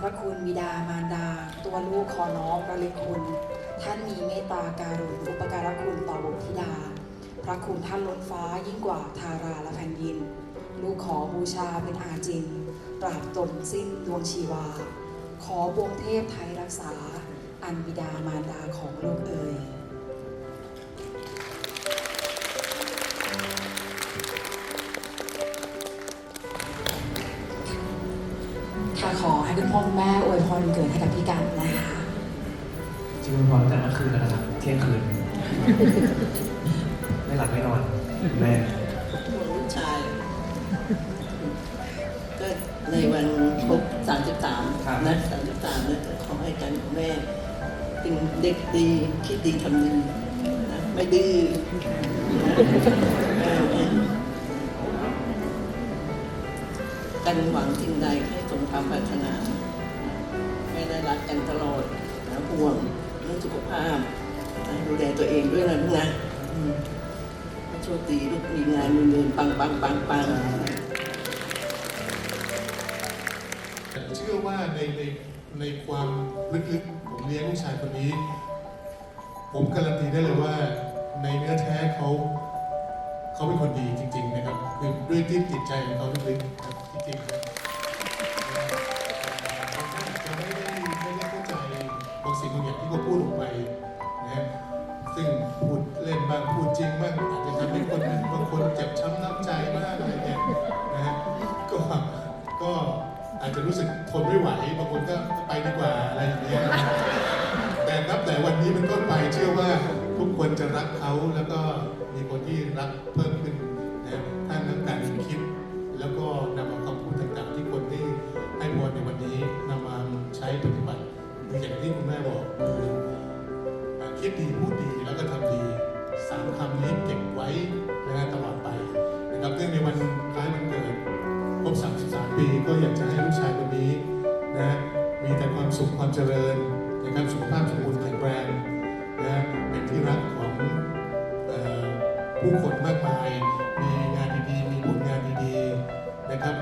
พระคุณบิดามารดา ตัวลูกขอน้อมระลึคุณ ท่านมีเมตตาการุณอุปการะคุณต่อบุตรธิดา พระคุณท่านล้นฟ้ายิ่งกว่าทาราและแผ่นดิน ลูกขอบูชาเป็นอาจินปราบตนสิ้นดวงชีวา ขอบวงเทพไทยรักษา อันบิดามารดาของลูกเอ๋ย จริงๆพอตั้งแต่เมื่อคืนแล้วนะครับเที่ยงคืน ไม่หลับไม่นอนแม่ห่วงลูกชาย ก็ในวันครบ33นะ33นะขอให้กันกับแม่เป็นเด็กดีคิดดีทำดีนะไม่ดื้อนะเออเออกันหวังสิ่งใดให้สมความปรารถนา ได้รักกันตลอดนะห่วงเรื่องสุขภาพดูแลตัวเองด้วยนะลูกนะอืมโชคดีลูกมีงานมีเงินปังปังปังปังเชื่อว่าในในในความลึกๆผมเลี้ยงลูกชายคนนี้ ผมการันตีได้เลยว่าในเนื้อแท้เขาเขาเป็นคนดีจริง ๆ นะครับ คือด้วยที่จิตใจของเขาลึกๆครับจริงๆ คนเจ็บช้ำน้ำใจบ้างอะไรเงี้ยนะฮะก็ก็อาจจะรู้สึกทนไม่ไหวบางคนก็ไปดีกว่าอะไรอย่างเงี้ยแต่นับแต่วันนี้เป็นต้นไปเชื่อว่าทุกคนจะรักเขาแล้วก็มีคนที่รักเพิ่มขึ้นนะทั้งทั้งการคิด แล้วก็นำเอาคำพูดต่างๆ ที่คนที่ให้พรในวันนี้นำมาใช้ปฏิบัติอย่างที่คุณแม่บอกคือคิดดีพูดดีแล้วก็ทำดีสามคำนี้เก็บไว้ เนื่องในวันคล้ายวันเกิดครบ 33 ปี ก็อยากจะให้ลูกชายคนนี้นะมีแต่ความสุขความเจริญนะครับสุขภาพสมบูรณ์แข็งแรงนะเป็นที่รักของผู้คนมากมาย มีงานดีๆ มีผลงานดีๆ นะครับ